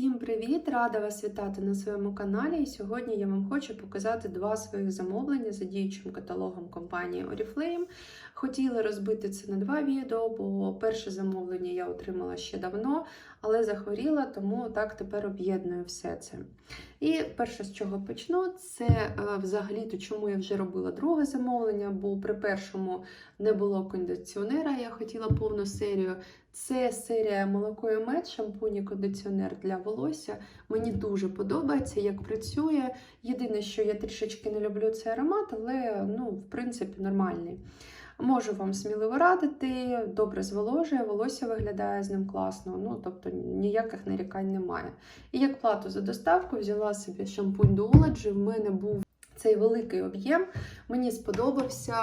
Всім привіт! Рада вас вітати на своєму каналі. І сьогодні я вам хочу показати два своїх замовлення за діючим каталогом компанії Oriflame. Хотіла розбити це на два відео, бо перше замовлення я отримала ще давно, але захворіла, тому так тепер об'єдную все це. І перше, з чого почну, це е, взагалі-то чому я вже робила друге замовлення, бо при першому не було кондиціонера, я хотіла повну серію. Це серія молоко і мед, шампунь і кондиціонер для волосся. Мені дуже подобається, як працює. Єдине, що я трішечки не люблю цей аромат, але ну, в принципі нормальний. Можу вам сміливо радити, добре зволожує, волосся виглядає з ним класно, ну тобто ніяких нарікань немає. І як плату за доставку взяла собі шампунь до Duology, в мене був цей великий об'єм, мені сподобався.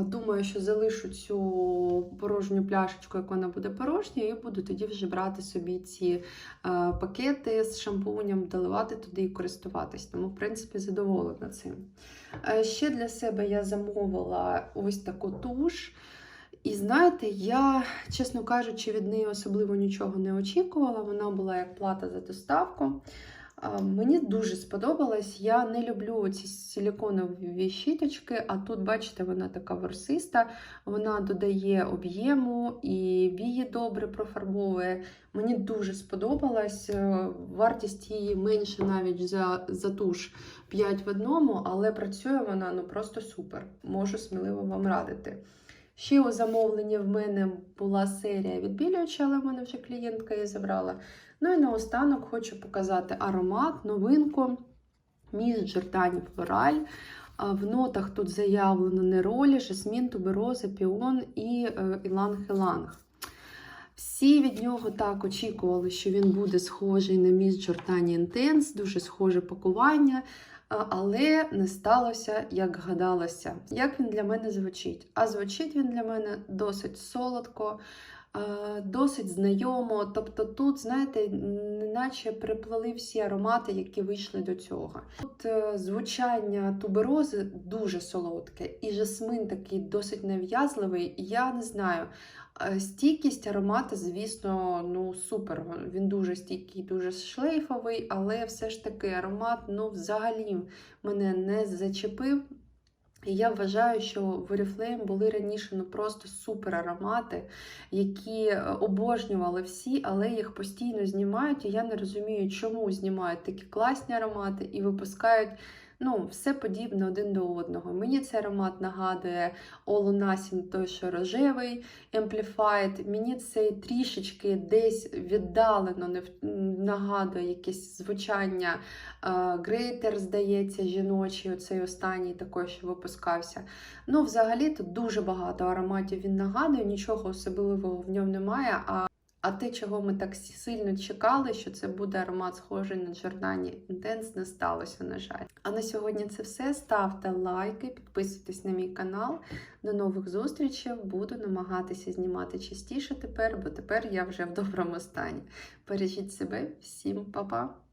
Думаю, що залишу цю порожню пляшечку, як вона буде порожня, і буду тоді вже брати собі ці е, пакети з шампунем, доливати туди і користуватись. Тому, в принципі, задоволена цим. Е, Ще для себе я замовила ось таку туш. І знаєте, я, чесно кажучи, від неї особливо нічого не очікувала. Вона була як плата за доставку. Мені дуже сподобалось. Я не люблю ці силіконові щіточки, а тут, бачите, вона така ворсиста, вона додає об'єму і вії добре профарбовує. Мені дуже сподобалось. Е, Вартість її менше навіть за, за туш 5 в одному, але працює вона ну просто супер. Можу сміливо вам радити. Ще у замовленні в мене була серія відбілююча, але в мене вже клієнтка її забрала. Ну і наостанок хочу показати аромат, новинку Міс Джордані Флораль. В нотах тут заявлено неролі, жасмін, тубероза, піон і іланг-іланг. Всі від нього так очікували, що він буде схожий на Міс Джордані Інтенс, дуже схоже пакування. Але не сталося, як гадалося. Як він для мене звучить? А звучить він для мене досить солодко, досить знайомо. Тобто тут, знаєте, неначе приплили всі аромати, які вийшли до цього. Тут е, звучання туберози дуже солодке, і жасмин такий досить нав'язливий. Я не знаю. Е, Стійкість аромату, звісно, ну супер. Він дуже стійкий, дуже шлейфовий, але все ж таки аромат ну, взагалі мене не зачепив. І я вважаю, що в Oriflame були раніше ну просто супер аромати, які е, обожнювали всі, але їх постійно знімають. І я не розумію, чому знімають такі класні аромати і випускають. Ну, все подібне один до одного. Мені цей аромат нагадує Nothing, той, що рожевий, Amplified. Мені цей трішечки десь віддалено не нагадує якесь звучання Грейтер, здається, жіночий, оцей останній такий, що випускався. Ну, взагалі, тут дуже багато ароматів він нагадує, нічого особливого в ньому немає. А а те, чого ми так сильно чекали, що це буде аромат схожий на Джордані Intense, не сталося, на жаль. А на сьогодні це все. Ставте лайки, підписуйтесь на мій канал. До нових зустрічей. Буду намагатися знімати частіше тепер, бо тепер я вже в доброму стані. Бережіть себе, всім па-па!